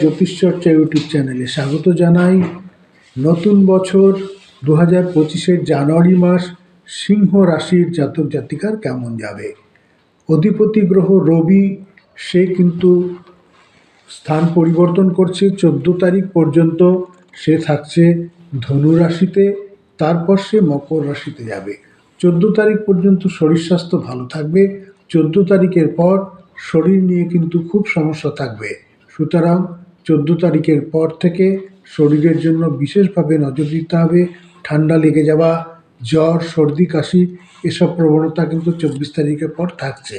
জ্যোতিষচর্চা YouTube চ্যানেলে স্বাগত জানাই। নতুন বছর দু হাজার পঁচিশের জানুয়ারি মাস, সিংহ রাশির জাতক জাতিকার কেমন যাবে? অধিপতি গ্রহ রবি, সে কিন্তু স্থান পরিবর্তন করছে। চোদ্দ তারিখ পর্যন্ত সে থাকছে ধনু রাশিতে, তারপর সে মকর রাশিতে যাবে। চোদ্দ তারিখ পর্যন্ত শরীর স্বাস্থ্য ভালো থাকবে। চোদ্দ তারিখের পর শরীর নিয়ে কিন্তু খুব সমস্যা থাকবে। সুতরাং চোদ্দ তারিখের পর থেকে শরীরের জন্য বিশেষভাবে নজর দিতে হবে, ঠান্ডা লেগে যাওয়া, জ্বর, সর্দি, কাশি, এসব প্রবণতা কিন্তু চব্বিশ তারিখের পর থাকছে।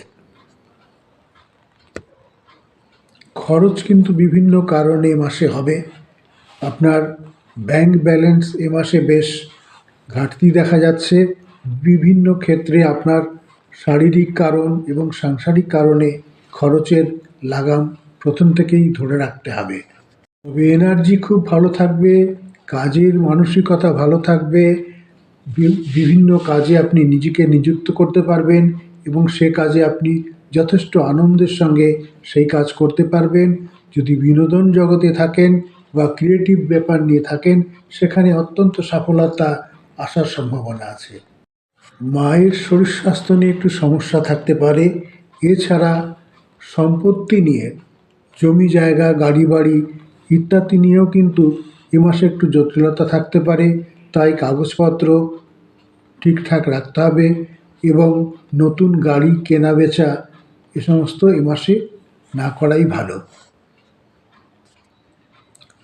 খরচ কিন্তু বিভিন্ন কারণে এ মাসে হবে। আপনার ব্যাংক ব্যালেন্স এ মাসে বেশ ঘাটতি দেখা যাচ্ছে। বিভিন্ন ক্ষেত্রে আপনার শারীরিক কারণ এবং সাংসারিক কারণে খরচের লাগাম প্রথম থেকেই ধরে রাখতে হবে। তবে এনার্জি খুব ভালো থাকবে, কাজের মানসিকতা ভালো থাকবে বিভিন্ন কাজে আপনি নিজেকে নিযুক্ত করতে পারবেন এবং সে কাজে আপনি যথেষ্ট আনন্দের সঙ্গে সেই কাজ করতে পারবেন। যদি বিনোদন জগতে থাকেন বা ক্রিয়েটিভ ব্যাপার নিয়ে থাকেন, সেখানে অত্যন্ত সফলতা আসার সম্ভাবনা আছে। মায়ের শরীর স্বাস্থ্য নিয়ে একটু সমস্যা থাকতে পারে। এছাড়া সম্পত্তি নিয়ে জমি জায়গা, গাড়ি বাড়ি ইত্যাদি নিয়েও কিন্তু এ মাসে একটু জটিলতা থাকতে পারে। তাই কাগজপত্র ঠিকঠাক রাখতে হবে এবং নতুন গাড়ি কেনা বেচা এ সমস্ত এ মাসে না করাই ভালো।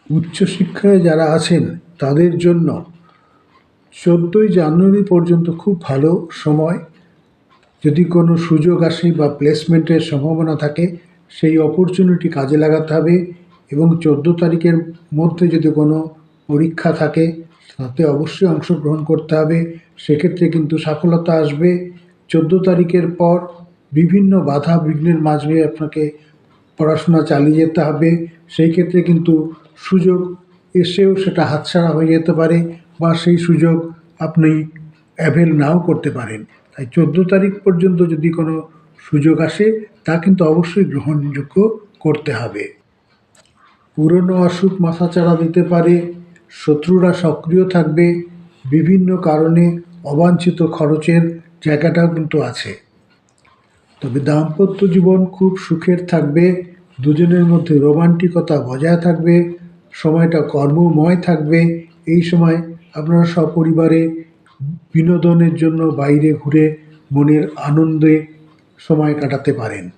উচ্চশিক্ষায় যারা আছেন তাদের জন্য চোদ্দোই জানুয়ারি পর্যন্ত খুব ভালো সময়। যদি কোনো সুযোগ আসে বা প্লেসমেন্টের সম্ভাবনা থাকে সেই অপরচুনিটি কাজে লাগাতে হবে এবং চোদ্দ তারিখের মধ্যে যদি কোনো পরীক্ষা থাকে, তাতে অবশ্যই অংশগ্রহণ করতে হবে। সেক্ষেত্রে কিন্তু সফলতা আসবে। চোদ্দ তারিখের পর বিভিন্ন বাধা বিঘ্নের মাঝে আপনাকে পড়াশোনা চালিয়ে যেতে হবে। সেই ক্ষেত্রে কিন্তু সুযোগ এসেও সেটা হাতছাড়া হয়ে যেতে পারে বা সেই সুযোগ আপনি অ্যাভেল নাও করতে পারেন। তাই চোদ্দ তারিখ পর্যন্ত যদি কোনো সুযোগ আসে, তা কিন্তু অবশ্যই গ্রহণযোগ্য করতে হবে। পুরনো অসুখ মাথাচাড়া দিতে পারে, শত্রুরা সক্রিয় থাকবে, বিভিন্ন কারণে অবাঞ্ছিত খরচের জায়গাটাও কিন্তু আছে। তবে দাম্পত্য জীবন খুব সুখের থাকবে, দুজনের মধ্যে রোমান্টিকতা বজায় থাকবে, সময়টা কর্মময় থাকবে। এই সময় আপনারা সপরিবারে বিনোদনের জন্য বাইরে ঘুরে মনের আনন্দে সময় কাটাতে পারেন।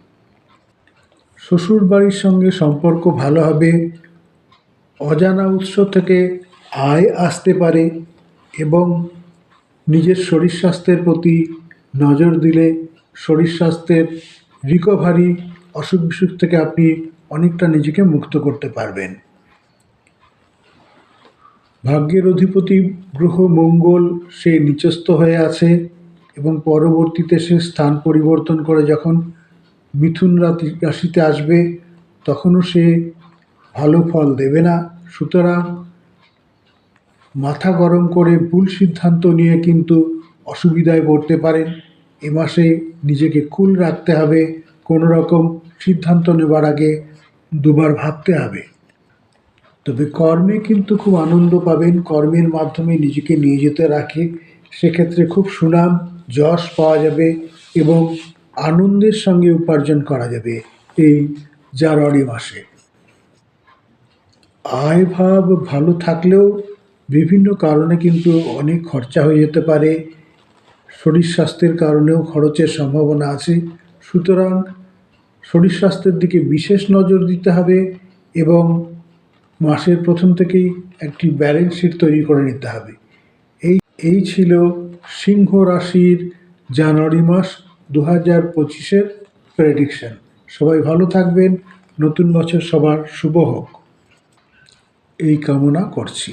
শ্বশুর বাড়ির সঙ্গে সম্পর্ক ভালো হবে, অজানা উৎস থেকে আয় আসতে পারে এবং নিজের শরীর স্বাস্থ্যের প্রতি নজর দিলে শরীর স্বাস্থ্যের রিকভারি অসুখ বিসুখ থেকে আপনি অনেকটা নিজেকে মুক্ত করতে পারবেন। ভাগ্যের অধিপতি গ্রহ মঙ্গল সে নিচস্থ হয়ে আছে। এবং পরবর্তীতে সে স্থান পরিবর্তন করে যখন মিথুন রাতি, রাশিতে আসবে, তখনও সে ভালো ফল দেবে না। সুতরাং মাথা গরম করে ভুল সিদ্ধান্ত নিয়ে কিন্তু অসুবিধায় পড়তে পারেন এ মাসে নিজেকে কুল রাখতে হবে কোনো রকম সিদ্ধান্ত নেবার আগে দুবার ভাবতে হবে। তবে কর্মে কিন্তু খুব আনন্দ পাবেন। কর্মের মাধ্যমে নিজেকে নিয়ে যেতে রাখে। সেক্ষেত্রে খুব সুনাম যশ পাওয়া যাবে এবং আনন্দের সঙ্গে উপার্জন করা যাবে এই জানুয়ারি মাসে। আয় ভাব ভালো থাকলেও বিভিন্ন কারণে কিন্তু অনেক খরচা হয়ে যেতে পারে। শরীর স্বাস্থ্যের কারণেও খরচের সম্ভাবনা আছে। সুতরাং শরীর স্বাস্থ্যের দিকে বিশেষ নজর দিতে হবে এবং মাসের প্রথম থেকেই একটি ব্যালেন্স শিট তৈরি করে নিতে হবে। এই এই ছিল সিংহ রাশির জানুয়ারি মাস দু হাজার পঁচিশের প্রেডিকশন সবাই ভালো থাকবেন, নতুন বছর সবার শুভ হোক। এই কামনা করছি।